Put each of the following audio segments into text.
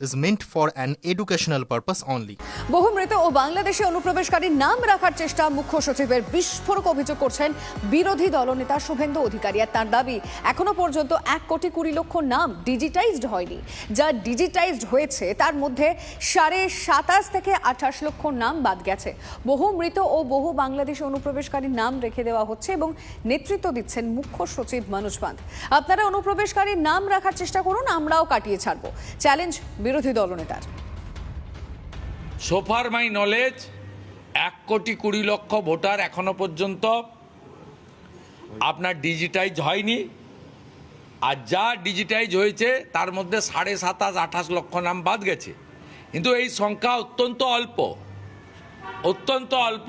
is meant for an educational purpose only. বহু মৃত ও বাংলাদেশে অনুপ্রবেশকারীর নাম রাখার চেষ্টা মুখ্য সচিবের বিস্ফোরক অভিযোগ করছেন বিরোধী দলনেতা শুভেন্দু অধিকারী আর তার দাবি, এখনও পর্যন্ত এক কোটি কুড়ি লক্ষ নাম ডিজিটাইজড হয়নি। যা ডিজিটাইজড হয়েছে, তার মধ্যে সাড়ে সাতাশ থেকে আঠাশ লক্ষ নাম বাদ গেছে। বহু মৃত ও বহু বাংলাদেশি অনুপ্রবেশকারীর নাম রেখে দেওয়া হচ্ছে এবং নেতৃত্ব দিচ্ছেন মুখ্য সচিব মনোজ পান্ত আপনারা অনুপ্রবেশকারীর নাম রাখার চেষ্টা করুন, আমরাও কাটিয়ে ছাড়বো। চ্যালেঞ্জ বিরোধী দলনেতার। সোফার মাই নলেজ, এক কোটি কুড়ি লক্ষ ভোটার এখনও পর্যন্ত আপনার ডিজিটাইজ হয়নি। আর যা ডিজিটাইজ হয়েছে, তার মধ্যে সাড়ে সাতাশ, আঠাশ লক্ষ নাম বাদ গেছে। কিন্তু এই সংখ্যা অত্যন্ত অল্প। অত্যন্ত অল্প।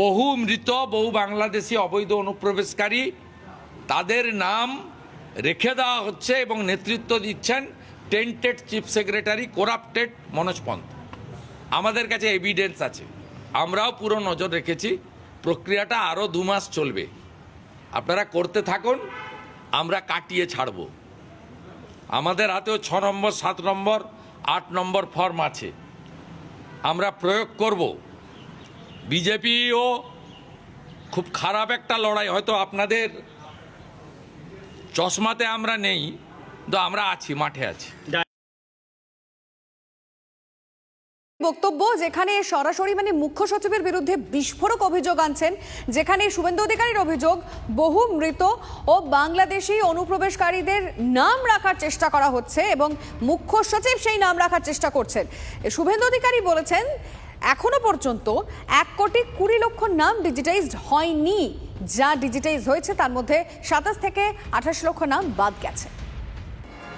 বহু মৃত, বহু বাংলাদেশি অবৈধ অনুপ্রবেশকারী, তাদের নাম রেখে দেওয়া হচ্ছে এবং নেতৃত্ব দিচ্ছেন tainted chief secretary corrupted Manoj Pant. আমাদের কাছে এভিডেন্স আছে। আমরাও পুরো নজর রেখেছি। প্রক্রিয়াটা আরও দু মাস চলবে। আপনারা করতে থাকুন, আমরা কাটিয়ে ছাড়ব। আমাদের হাতেও ছ নম্বর, সাত নম্বর, আট নম্বর ফর্ম আছে। আমরা প্রয়োগ করব। বিজেপিও খুব খারাপ একটা লড়াই। হয়তো আপনাদের চশমাতে আমরা নেই। তো আমরা আছি, মাঠে আছি। বক্তব্য যেখানে সরাসরি মানে মুখ্য সচিবের বিরুদ্ধে বিস্ফোরক অভিযোগ আনছেন, যেখানে শুভেন্দু অধিকারীর অভিযোগ বহু মৃত ও বাংলাদেশি অনুপ্রবেশকারীদের নাম রাখার চেষ্টা করা হচ্ছে এবং মুখ্য সচিব সেই নাম রাখার চেষ্টা করছেন। শুভেন্দু অধিকারী বলেছেন, এখনও পর্যন্ত এক কোটি কুড়ি লক্ষ নাম ডিজিটাইজড হয়নি। যা ডিজিটাইজ হয়েছে তার মধ্যে সাতাশ থেকে আঠাশ লক্ষ নাম বাদ গেছে।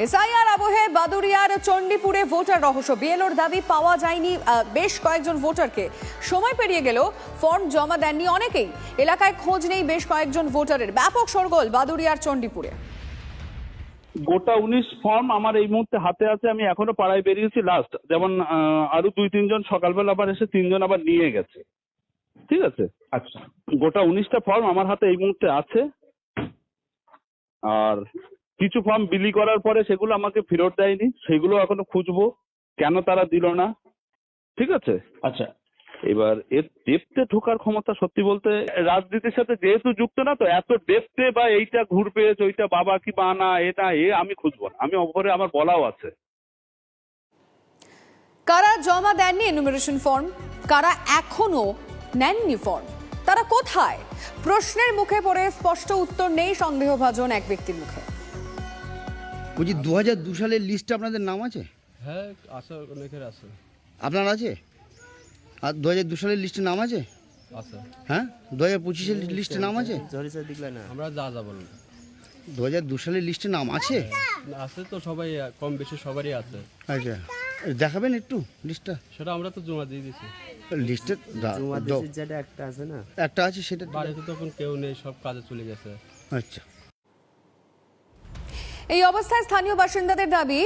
এসআইআর আবহে বাদুরিয়ার চণ্ডীপুরে ভোটার রহস্য। বিএলওর দাবি পাওয়া যায়নি বেশ কয়েকজন ভোটারকে। সময় পেরিয়ে গেল, ফর্ম জমা দেননি অনেকেই। এলাকায় খোঁজ নেই বেশ কয়েকজন ভোটারের। ব্যাপক সরগোল বাদুরিয়ার চণ্ডীপুরে। গোটা উনিশ ফর্ম আমার এই মুহূর্তে হাতে আছে, আমি এখনও পাড়ায় বেরিয়েছি লাস্ট যেমন আরও দুই তিনজন সকালবেলা আবার এসে তিনজন আবার নিয়ে গেছে। ঠিক আছে? আচ্ছা গোটা উনিশটা ফর্ম আমার হাতে এই মুহূর্তে আছে। আর কিছু ফর্ম বিলি করার পরে সেগুলো আমাকে ফেরত দেয়নি সেগুলো এখনও খুঁজবো কেন তারা দিল না ঠিক আছে? আচ্ছা। এবার এর ডেপতে ঢোকার ক্ষমতা সত্যি বলতে রাজনীতির সাথে যেহেতু যুক্ত না তো এত ডেপতে বা এইটা ঘুরবে ওইটা বাবা কি বা না এটা এ আমি খুঁজবো না। আমি অপরে আমার বলাও আছে। কারা জমা দেননি এনুমিনেশন ফর্ম কারা এখনও নেননি ফর্ম তারা কোথায়? প্রশ্নের মুখে পড়ে স্পষ্ট উত্তর নেই সন্দেহভাজন এক ব্যক্তির মুখে। বলছি দু হাজার দু সালের লিস্টে আপনাদের নাম আছে? হ্যাঁ আছে অনেকের আছে। আপনার আছে? আর দু হাজার দু সালের লিস্টে নাম আছে? আছে। হ্যাঁ? দু হাজার পঁচিশের লিস্টে নাম আছে? আমরা যা যা বলুন দু হাজার দু সালের লিস্টে নাম আছে? আছে তো সবাই কম বেশি সবারই আছে। আচ্ছা দেখাবেন একটু লিস্টটা সেটা আমরা তো জমা দিয়ে দিছি। লিস্টে যেটা একটা আছে না? একটা আছে সেটা বাড়িতে তখন কেউ নেই সব কাজে চলে গেছে। আচ্ছা। এই অবস্থায় স্থানীয় বাসিন্দাদের দাবি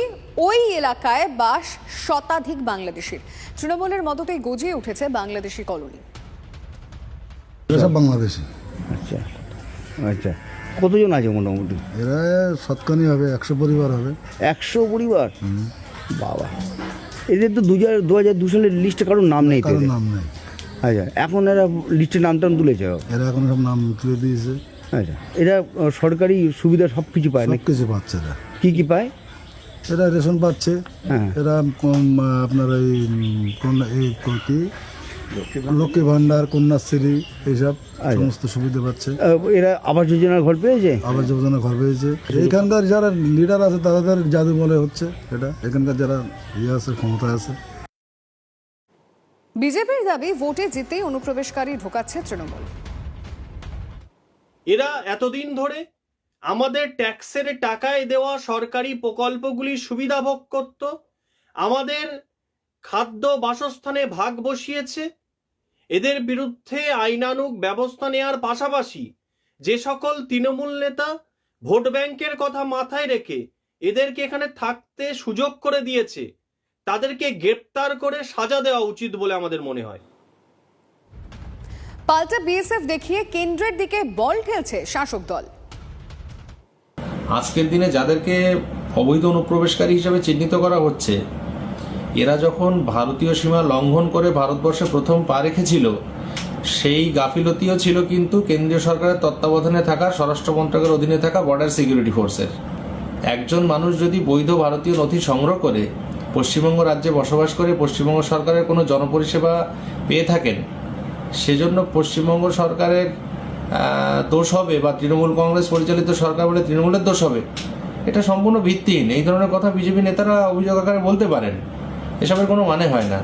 ওই এলাকায় বাস শতাধিক বাংলাদেশির। তৃণমূলের মদতেই গজিয়ে উঠেছে বাংলাদেশি কলোনি। বাংলাদেশি। আচ্ছা আচ্ছা। কতজন আছে মোটামুটি? এরা সৎকানি হবে একশো পরিবার হবে। একশো পরিবার? বাবা। এদের তো দু হাজার দু হাজার দু সালের লিস্টে কারোর নাম নেই কারোর নাম নেই। আচ্ছা এখন এরা লিস্টে নাম টাম তুলেছে? এরা এখন সব নাম তুলে দিয়েছে। আচ্ছা এরা সরকারি সুবিধা সব কিছু পায় না সব কিছু পাচ্ছে এরা। কি কি পায়? এরা রেশন পাচ্ছে। হ্যাঁ। এরা কম আপনার এই উম, কন্যা এই ক- কি? লক্ষ্মী ভান্ডার কন্যাশ্রী এইসব আচ্ছা। সমস্ত সুবিধা পাচ্ছে। এরা আবাস যোজনার ঘর পেয়েছে? আবাস যোজনা ঘর পেয়েছে। এখানকার যারা লিডার আছে তাদের জাদু বলে হচ্ছে এটা। এখানকার যারা ইয়ে আছে ক্ষমতা আছে। বিজেপির দাবি ভোটে জিতেই অনুপ্রবেশকারী ঢোকাচ্ছে তৃণমূল। এরা এতদিন ধরে আমাদের ট্যাক্সের টাকায় দেওয়া সরকারি প্রকল্পগুলি সুবিধা ভোগ করত, আমাদের খাদ্য বাসস্থানে ভাগ বসিয়েছে, এদের বিরুদ্ধে আইনানুগ ব্যবস্থা নেওয়ার পাশাপাশি যে সকল তৃণমূল নেতা ভোট ব্যাংকের কথা মাথায় রেখে এদেরকে এখানে থাকতে সুযোগ করে দিয়েছে, তাদেরকে গ্রেপ্তার করে সাজা দেওয়া উচিত বলে আমাদের মনে হয়। পাল্টা বিএসএফ দেখিয়ে কেন্দ্রের দিকে বল ঠেলছে শাসক দল। আজকের দিনে যাদেরকে অবৈধ অনুপ্রবেশকারী হিসেবে চিহ্নিত করা হচ্ছে, এরা যখন ভারতীয় সীমা লঙ্ঘন করে ভারতবর্ষে প্রথম পা রেখেছিল, সেই গাফিলতিও ছিল কিন্তু কেন্দ্রীয় সরকারের তত্ত্বাবধানে থাকা, স্বরাষ্ট্র মন্ত্রকের অধীনে থাকা বর্ডার সিকিউরিটি ফোর্সের একজন মানুষ যদি বৈধ ভারতীয় নথি সংগ্রহ করে, পশ্চিমবঙ্গ রাজ্যে বসবাস করে পশ্চিমবঙ্গ সরকারের কোনো জনপরিষেবা পেয়ে থাকেন সেজন্য পশ্চিমবঙ্গ সরকারের দোষ হবে বা তৃণমূল কংগ্রেস পরিচালিত সরকার বলে তৃণমূলের দোষ হবে। এটা সম্পূর্ণ ভিত্তিহীন। এই ধরনের কথা বিজেপি নেতারা অভিযোগ আকারে বলতে পারেন। এসবের কোনো মানে হয় না।